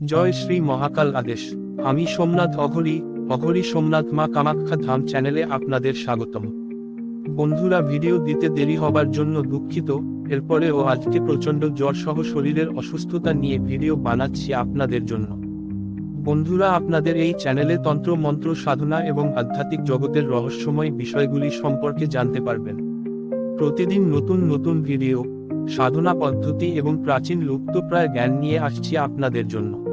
জয় শ্রী মহাকাল আদেশ। আমি সোমনাথ অঘরি অঘরি সোমনাথ মা কামাখ্যা ধাম চ্যানেলে আপনাদের স্বাগতম। বন্ধুরা, ভিডিও দিতে দেরি হবার জন্য দুঃখিত। এরপরেও আজকে প্রচণ্ড জ্বর সহ শরীরের অসুস্থতা নিয়ে ভিডিও বানাচ্ছি আপনাদের জন্য। বন্ধুরা, আপনাদের এই চ্যানেলে তন্ত্র, মন্ত্র, সাধনা এবং আধ্যাত্মিক জগতের রহস্যময় বিষয়গুলি সম্পর্কে জানতে পারবেন। প্রতিদিন নতুন নতুন ভিডিও, সাধনা পদ্ধতি এবং প্রাচীন লুপ্তপ্রায় জ্ঞান নিয়ে আসছি আপনাদের জন্য।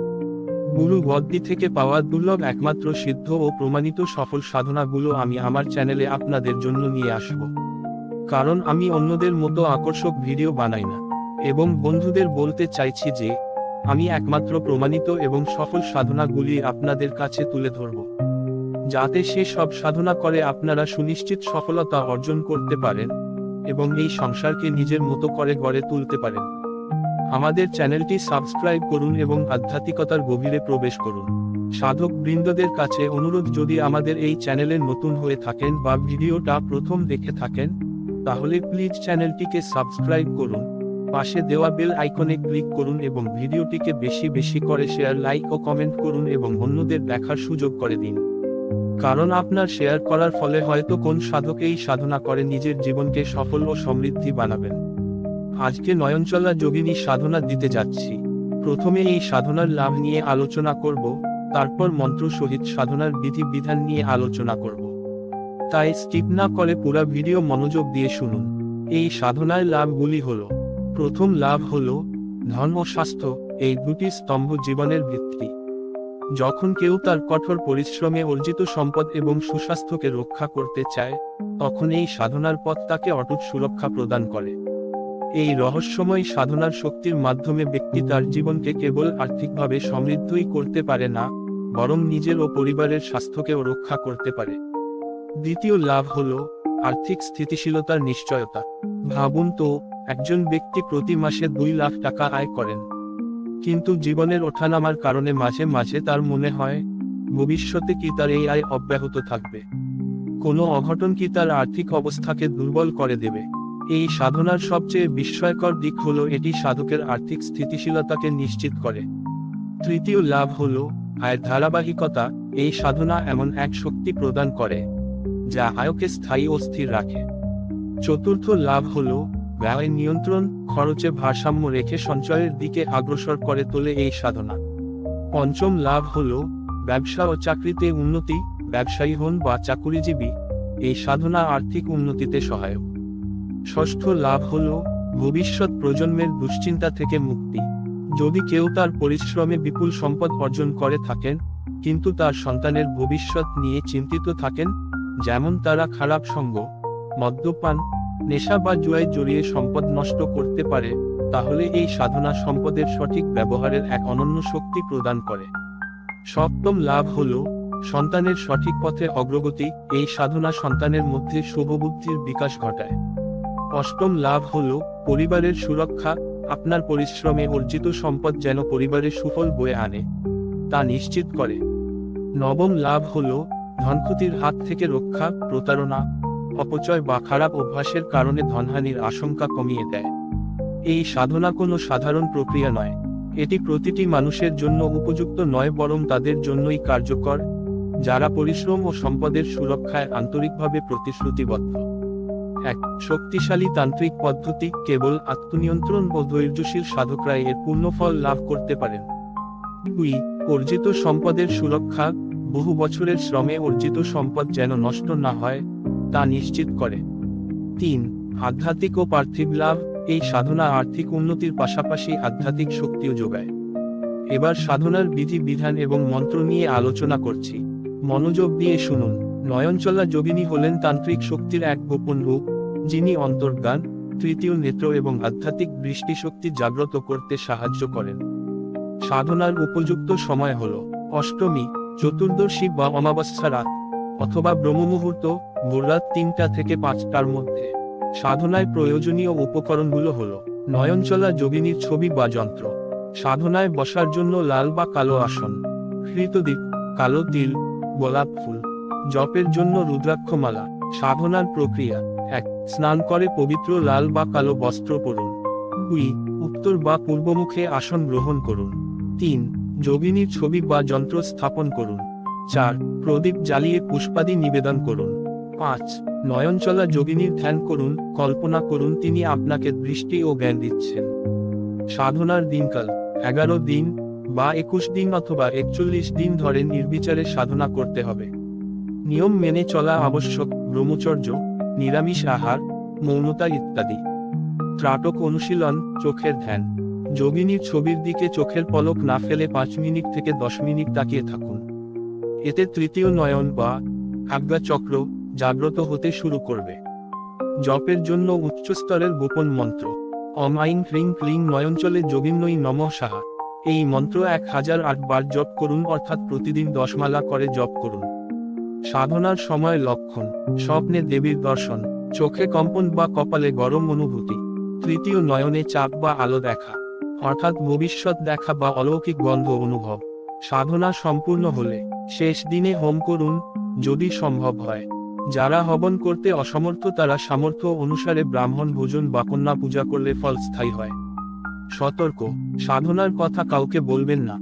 গুরু গদ্দি থেকে পাওয়া দুর্লভ একমাত্র সিদ্ধ ও প্রমাণিত সফল সাধনাগুলো আমি আমার চ্যানেলে আপনাদের জন্য নিয়ে আসব। কারণ আমি অন্যদের মতো আকর্ষক ভিডিও বানাই না। এবং বন্ধুদের বলতে চাইছি যে, আমি একমাত্র প্রমাণিত এবং সফল সাধনাগুলি আপনাদের কাছে তুলে ধরব। যাতে সে সব সাধনা করে আপনারা সুনিশ্চিত সফলতা অর্জন করতে পারেন এবং এই সংসারকে নিজের মতো করে গড়ে তুলতে পারেন। আমাদের চ্যানেলটি সাবস্ক্রাইব করুন এবং আধ্যাত্মিকতার গভীরে প্রবেশ করুন। সাধক বৃন্দদের কাছে অনুরোধ, যদি আমাদের এই চ্যানেলে নতুন হয়ে থাকেন বা ভিডিওটা প্রথম দেখে থাকেন, তাহলে প্লিজ চ্যানেলটিকে সাবস্ক্রাইব করুন। পাশে দেওয়া বেল আইকনে ক্লিক করুন এবং ভিডিওটিকে বেশি বেশি করে শেয়ার, লাইক ও কমেন্ট করুন এবং অন্যদের দেখার সুযোগ করে দিন। কারণ আপনার শেয়ার করার ফলে হয়তো কোন সাধক এই সাধনা করে, নিজের জীবনকে সফল ও সমৃদ্ধি বানাবেন। আজকে নয়নচলা যোগিনী সাধনা দিতে যাচ্ছি। প্রথমে এই সাধনার লাভ নিয়ে আলোচনা করব, তারপর মন্ত্র সহিত সাধনার বিধি বিধান নিয়ে আলোচনা করব। তাই স্কিপ না করে পুরো ভিডিও মনোযোগ দিয়ে শুনুন। এই সাধনার লাভগুলি হল, প্রথম লাভ হল ধন ও স্বাস্থ্য, এই দুটি স্তম্ভ জীবনের ভিত্তি। যখন কেউ তার কঠোর পরিশ্রমে অর্জিত সম্পদ এবং সুস্বাস্থ্যকে রক্ষা করতে চায়, তখন এই সাধনার পথ তাকে অটুট সুরক্ষা প্রদান করে। এই রহস্যময় সাধনার শক্তির মাধ্যমে ব্যক্তি তার জীবনকে কেবল আর্থিকভাবে সমৃদ্ধই করতে পারে না, বরং নিজের ও পরিবারের স্বাস্থ্যকেও রক্ষা করতে পারে। দ্বিতীয় লাভ হল আর্থিক স্থিতিশীলতার নিশ্চয়তা। ভাবুন তো, একজন ব্যক্তি প্রতি মাসে দুই লাখ টাকা আয় করেন। কিন্তু জীবনের ওঠানামার কারণে মাঝে মাঝে তার মনে হয়, ভবিষ্যতে কি তার এই আয় অব্যাহত থাকবে? কোনো অঘটন কি তার আর্থিক অবস্থাকে দুর্বল করে দেবে? এই সাধনার সবচেয়ে বিস্ময়কর দিক হল এটি সাধকের আর্থিক স্থিতিশীলতাকে নিশ্চিত করে। তৃতীয় লাভ হল, আয়ের ধারাবাহিকতা, এই সাধনা এমন এক শক্তি প্রদান করে, যা আয়কে স্থায়ী ও স্থির রাখে। চতুর্থ লাভ হল ব্যয় নিয়ন্ত্রণ, খরচে ভারসাম্য রেখে সঞ্চয়ের দিকে অগ্রসর করে তোলে এই সাধনা। পঞ্চম লাভ হল, ব্যবসা ও চাকরিতে উন্নতি, ব্যবসায়ী হন বা চাকুরিজীবী, এই সাধনা আর্থিক উন্নতিতে সহায়ক। ষষ্ঠ লাভ হল, ভবিষ্যৎ প্রজন্মের দুশ্চিন্তা থেকে মুক্তি। যদি কেউ তার পরিশ্রমে বিপুল সম্পদ অর্জন করে থাকেন, কিন্তু তার সন্তানের ভবিষ্যৎ নিয়ে চিন্তিত থাকেন, যেমন তারা খারাপ সঙ্গ, মদ্যপান, নেশা বা জুয়ায় জড়িয়ে সম্পদ নষ্ট করতে পারে, তাহলে এই সাধনা সম্পদের সঠিক ব্যবহারের এক অনন্য শক্তি প্রদান করে। সপ্তম লাভ হল, সন্তানের সঠিক পথে অগ্রগতি, এই সাধনা সন্তানের মধ্যে শুভবুদ্ধির বিকাশ ঘটায়। অষ্টম লাভ হল, পরিবারের সুরক্ষা, আপনার পরিশ্রমে অর্জিত সম্পদ যেন পরিবারের সুফল বয়ে আনে। তা নিশ্চিত করে। নবম লাভ হল, ধনক্ষতির হাত থেকে রক্ষা, প্রতারণা, অপচয় বা খারাপ অভ্যাসের কারণে ধনহানির আশঙ্কা কমিয়ে দেয়। এই সাধনা কোনো সাধারণ প্রক্রিয়া নয়। এটি প্রতিটি মানুষের জন্য উপযুক্ত নয়, বরং তাদের জন্যই কার্যকর, যারা পরিশ্রম ও সম্পদের সুরক্ষায় আন্তরিকভাবে প্রতিশ্রুতিবদ্ধ। এক শক্তিশালী তান্ত্রিক পদ্ধতি কেবল আত্মনিয়ন্ত্রণ ও ধৈর্যশীল সাধকরাই এর পূর্ণফল লাভ করতে পারেন। দুই, অর্জিত সম্পদের সুরক্ষা, বহু বছরের শ্রমে অর্জিত সম্পদ যেন নষ্ট না হয়, তা নিশ্চিত করে। তিন, আধ্যাত্মিক ও পার্থিব লাভ, এই সাধনা আর্থিক উন্নতির পাশাপাশি আধ্যাত্মিক শক্তিও যোগায়। এবার সাধনার বিধি, বিধান এবং মন্ত্র নিয়ে আলোচনা করছি। মনোযোগ দিয়ে শুনুন। নয়নচলা যোগিনী হলেন তান্ত্রিক শক্তির এক গোপন রূপ। যিনি অন্তর্জ্ঞান, তৃতীয় নেত্র এবং আধ্যাত্মিক দৃষ্টিশক্তি জাগ্রত করতে সাহায্য করেন। সাধনার উপযুক্ত সময় হল অষ্টমী, চতুর্দশী বা অমাবস্যা রাত অথবা ব্রহ্মমুহূর্ত ভোররাত তিনটা থেকে পাঁচটার মধ্যে। সাধনায় প্রয়োজনীয় উপকরণগুলো হল নয়নচলা যোগিনীর ছবি বা যন্ত্র। সাধনায় বসার জন্য লাল বা কালো আসন হৃতদ্বীপ কালো তিল, গোলাপ ফুল, জপের জন্য রুদ্রাক্ষমালা, সাধনার প্রক্রিয়া। এক, স্নান করে পবিত্র লাল বা কালো বস্ত্র পরুন। দুই, উত্তর বা পূর্বমুখে আসন গ্রহণ করুন। তিন, যোগিনীর ছবি বা যন্ত্র স্থাপন করুন। চার, প্রদীপ জ্বালিয়ে পুষ্পাদি নিবেদন করুন। পাঁচ, নয়নচলা যোগিনীর ধ্যান করুন, কল্পনা করুন তিনি আপনাকে দৃষ্টি ও জ্ঞান দিচ্ছেন। সাধনার দিনকাল, এগারো দিন বা একুশ দিন অথবা একচল্লিশ দিন ধরে নির্বিচারে সাধনা করতে হবে। নিয়ম মেনে চলা আবশ্যক, ব্রহ্মচর্য নিরামিষ আহার, মৌনতা ইত্যাদি। ত্রাটক অনুশীলন, চোখের ধ্যান। যোগিনীর ছবির দিকে চোখের পলক না ফেলে পাঁচ মিনিট থেকে দশ মিনিট তাকিয়ে থাকুন। এতে তৃতীয় নয়ন বা আজ্ঞা চক্র জাগ্রত হতে শুরু করবে। জপের জন্য উচ্চস্তরের গোপন মন্ত্র। অম আইন হ্রিং ক্লিং নয়নচলে যোগিন্নই নম সাহা। এই মন্ত্র এক হাজার আট বার জপ করুন অর্থাৎ প্রতিদিন দশমালা করে জপ করুন। সাধনার সময় লক্ষণ, স্বপ্নে দেবীর দর্শন, চোখে কম্পন বা কপালে গরম অনুভূতি, তৃতীয় নয়নে চাপ বা আলো দেখা, অর্থাৎ ভবিষ্যৎ দেখা বা অলৌকিক গন্ধ অনুভব, সাধনা সম্পূর্ণ হলে, শেষ দিনে হোম করুন, যদি সম্ভব হয়, যারা হবন করতে অসমর্থ তারা সামর্থ্য অনুসারে ব্রাহ্মণ ভোজন বা কন্যা পূজা করলে ফল স্থায়ী হয়। সতর্ক, সাধনার কথা কাউকে বলবেন না,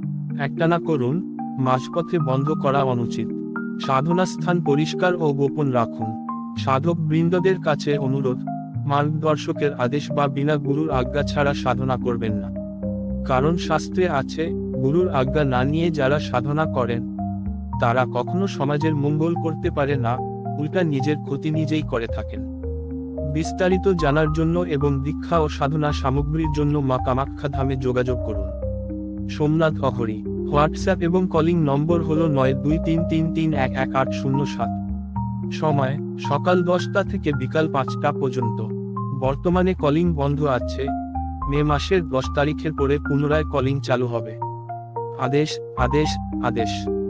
একটানা করুন, মাঝপথে বন্ধ করা অনুচিত। সাধনা স্থান পরিষ্কার ও গোপন রাখুন। সাধক বৃন্দদের কাছে অনুরোধ, মার্গদর্শকের আদেশ বা বিনা গুরুর আজ্ঞা ছাড়া সাধনা করবেন না। কারণ শাস্ত্রে আছে, গুরুর আজ্ঞা না নিয়ে যারা সাধনা করেন, তারা কখনো সমাজের মঙ্গল করতে পারে না, উল্টা নিজের ক্ষতি নিজেই করে থাকেন। বিস্তারিত জানার জন্য এবং দীক্ষা ও সাধনা সামগ্রীর জন্য মা কামাখ্যা ধামে যোগাযোগ করুন। সোমনাথ অহরি হোয়াটসঅ্যাপ এবং কলিং নম্বর হল নয় দুই তিন তিন তিন এক এক আট শূন্য সাত। সময়, সকাল দশটা থেকে বিকাল পাঁচটা পর্যন্ত। বর্তমানে কলিং বন্ধ আছে। মে মাসের দশ তারিখের পরে পুনরায় কলিং চালু হবে। আদেশ আদেশ আদেশ।